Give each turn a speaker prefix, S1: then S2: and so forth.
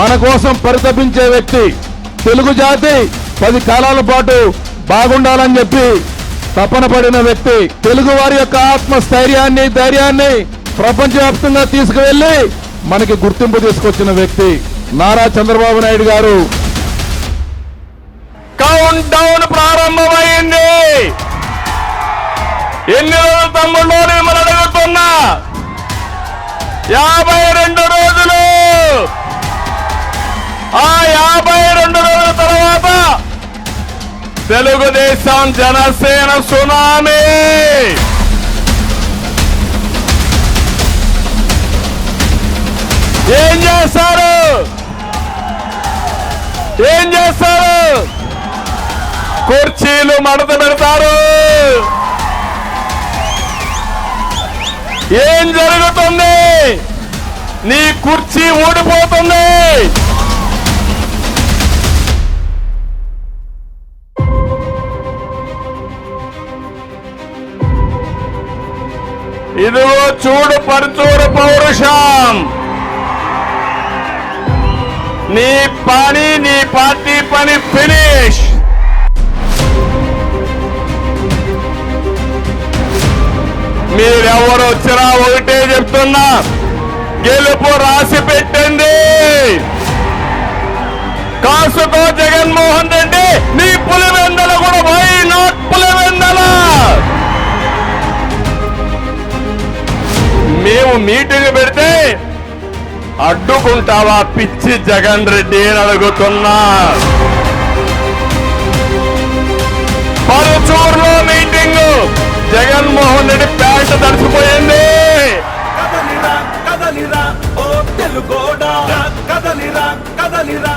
S1: మన కోసం పరితపించే వ్యక్తి తెలుగు జాతి పది కాలాల పాటు బాగుండాలని చెప్పి తపన పడిన వ్యక్తి తెలుగు వారి యొక్క ఆత్మస్థైర్యాన్ని ధైర్యాన్ని ప్రపంచవ్యాప్తంగా తీసుకువెళ్ళి మనకి గుర్తింపు తీసుకొచ్చిన వ్యక్తి నారా చంద్రబాబు నాయుడు గారు.
S2: కౌంట్ డౌన్ ప్రారంభమైంది. ఎన్ని రోజులు తమ్ముళ్ళు మిమ్మల్ని అడుగుతున్నా? యాభై ఆ యాభై రెండు రోజుల తర్వాత తెలుగుదేశం జనసేన సునామీ. ఏం చేస్తారు? ఏం చేస్తారు? కుర్చీలు మడత పెడతారు. ఏం జరుగుతుంది? నీ కుర్చీ ఊడిపోతుంది. ఇదిగో చూడు పరచూరు పౌరుషం. నీ పని నీ పార్టీ పని ఫినిష్. మీరెవరు వచ్చినా ఒకటే చెప్తున్నా. గెలుపు రాసి పెట్టండి. మీటింగ్ పెడితే అడ్డుకుంటావా పిచ్చి జగన్ రెడ్డి అని అడుగుతున్నా. పరుచూరులో మీటింగ్. జగన్మోహన్ రెడ్డి ప్యాంట్ తడిచిపోయింది
S3: కదలిరా కదలిరా ఓ తెలుగోడా. కదలిరా కదలిరా.